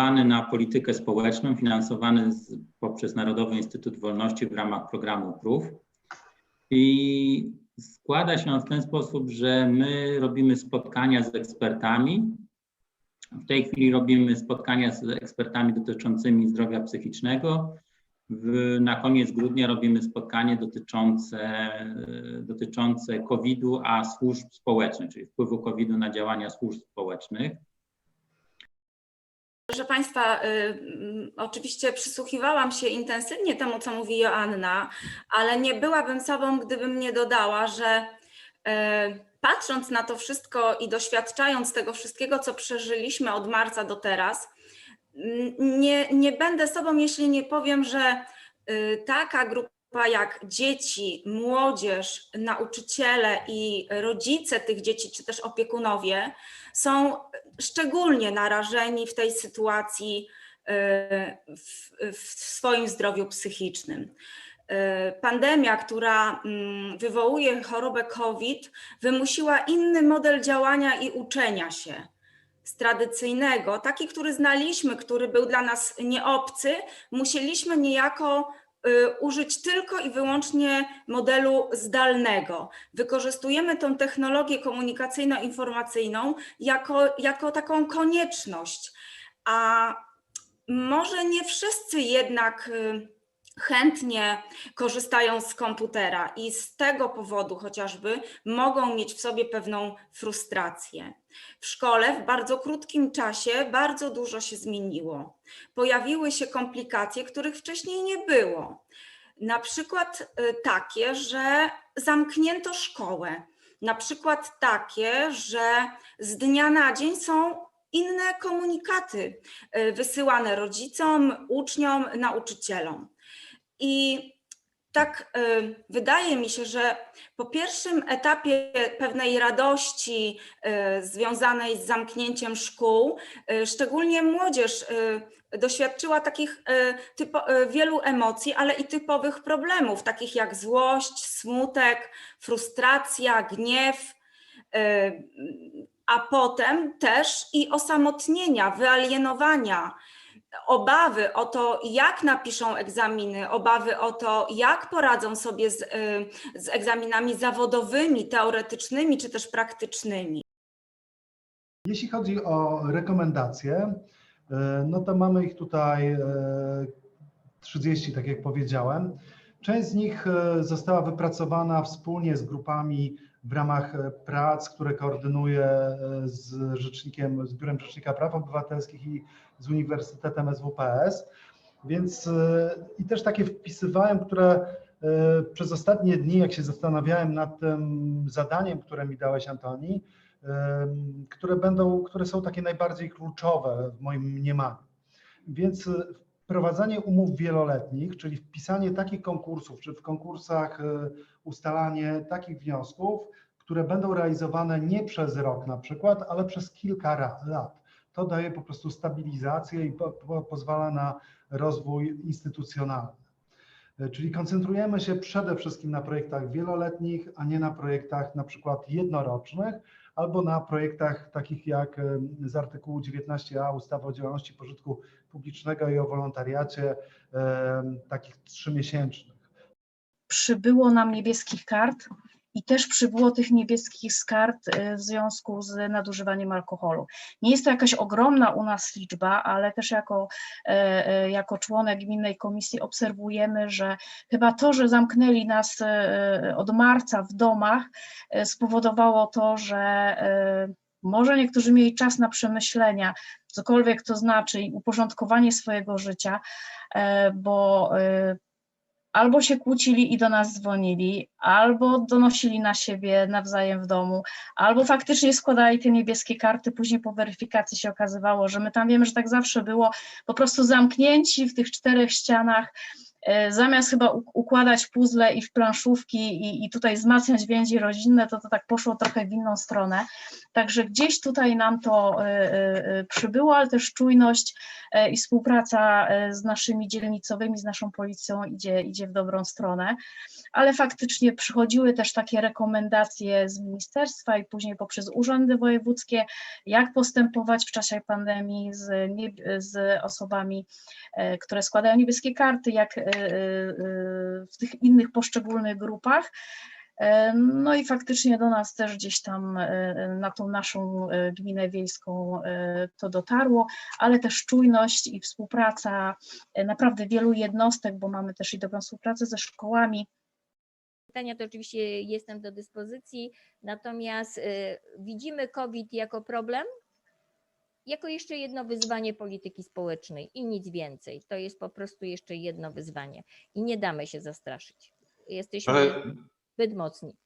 skierowany na politykę społeczną, finansowany z, poprzez Narodowy Instytut Wolności w ramach programu PRÓW. I składa się on w ten sposób, że my robimy spotkania z ekspertami. W tej chwili robimy spotkania z ekspertami dotyczącymi zdrowia psychicznego. W, na koniec grudnia robimy spotkanie dotyczące, dotyczące COVID-u, a służb społecznych, czyli wpływu COVID-u na działania służb społecznych. Proszę Państwa, y, mm, oczywiście przysłuchiwałam się intensywnie temu, co mówi Joanna, ale nie byłabym sobą, gdybym nie dodała, że y, patrząc na to wszystko i doświadczając tego wszystkiego, co przeżyliśmy od marca do teraz, mm, nie, nie będę sobą, jeśli nie powiem, że y, taka grupa jak dzieci, młodzież, nauczyciele i rodzice tych dzieci, czy też opiekunowie, są szczególnie narażeni w tej sytuacji y, w, w swoim zdrowiu psychicznym. Y, Pandemia, która mm, wywołuje chorobę COVID, wymusiła inny model działania i uczenia się z tradycyjnego, taki, który znaliśmy, który był dla nas nieobcy, musieliśmy niejako użyć tylko i wyłącznie modelu zdalnego. Wykorzystujemy tą technologię komunikacyjno-informacyjną jako, jako taką konieczność, a może nie wszyscy jednak y, chętnie korzystają z komputera i z tego powodu chociażby mogą mieć w sobie pewną frustrację. W szkole w bardzo krótkim czasie bardzo dużo się zmieniło. Pojawiły się komplikacje, których wcześniej nie było. Na przykład y, takie, że zamknięto szkołę. Na przykład takie, że z dnia na dzień są inne komunikaty y, wysyłane rodzicom, uczniom, nauczycielom. I tak y, wydaje mi się, że po pierwszym etapie pewnej radości y, związanej z zamknięciem szkół, y, szczególnie młodzież doświadczyła takich wielu emocji, ale i typowych problemów, takich jak złość, smutek, frustracja, gniew. A potem też i osamotnienia, wyalienowania, obawy o to, jak napiszą egzaminy, obawy o to, jak poradzą sobie z, y, z egzaminami zawodowymi, teoretycznymi czy też praktycznymi. Jeśli chodzi o rekomendacje, e, no to mamy ich tutaj e, 30, tak jak powiedziałem. Część z nich e, została wypracowana wspólnie z grupami w ramach e, prac, które koordynuję e, z rzecznikiem, z Biurem Rzecznika Praw Obywatelskich i z Uniwersytetem SWPS. Więc i też takie wpisywałem, które przez ostatnie dni, jak się zastanawiałem nad tym zadaniem, które mi dałeś, Antoni, które będą, które są takie najbardziej kluczowe w moim mniemaniu. Więc e, wprowadzanie umów wieloletnich, czyli wpisanie takich konkursów, czy w konkursach e, ustalanie takich wniosków, które będą realizowane nie przez rok na przykład, ale przez kilka lat. To daje po prostu stabilizację i po, po, pozwala na rozwój instytucjonalny. E, Czyli koncentrujemy się przede wszystkim na projektach wieloletnich, a nie na projektach na przykład jednorocznych, albo na projektach takich jak e, z artykułu 19a ustawy o działalności pożytku publicznego i o wolontariacie, e, takich trzymiesięcznych. przybyło nam niebieskich kart i też przybyło tych niebieskich z kart e, w związku z nadużywaniem alkoholu. Nie jest to jakaś ogromna u nas liczba, ale też jako, e, e, jako członek gminnej komisji obserwujemy, że chyba to, że zamknęli nas e, od marca w domach, spowodowało to, że może niektórzy mieli czas na przemyślenia, cokolwiek to znaczy, i uporządkowanie swojego życia, bo albo się kłócili i do nas dzwonili, albo donosili na siebie nawzajem w domu, albo faktycznie składali te niebieskie karty. Później po weryfikacji się okazywało, że my tam wiemy, że tak zawsze było, po prostu zamknięci w tych czterech ścianach zamiast chyba układać puzzle i w planszówki i, i tutaj wzmacniać więzi rodzinne, to to tak poszło trochę w inną stronę. Także gdzieś tutaj nam to e, e, e, przybyło, ale też czujność e, i współpraca e, z naszymi dzielnicowymi, z naszą policją idzie, idzie w dobrą stronę. Ale faktycznie przychodziły też takie rekomendacje z ministerstwa i później poprzez urzędy wojewódzkie, jak postępować w czasie pandemii z, z osobami, e, które składają niebieskie karty, jak e, e, e, w tych innych poszczególnych grupach. E, No i faktycznie do nas też gdzieś tam na tą naszą gminę wiejską to dotarło, ale też czujność i współpraca naprawdę wielu jednostek, bo mamy też i dobrą współpracę ze szkołami, pytania, to oczywiście jestem do dyspozycji. Natomiast y, widzimy COVID jako problem, jako jeszcze jedno wyzwanie polityki społecznej i nic więcej. To jest po prostu jeszcze jedno wyzwanie i nie damy się zastraszyć. Jesteśmy Ale zbyt mocni.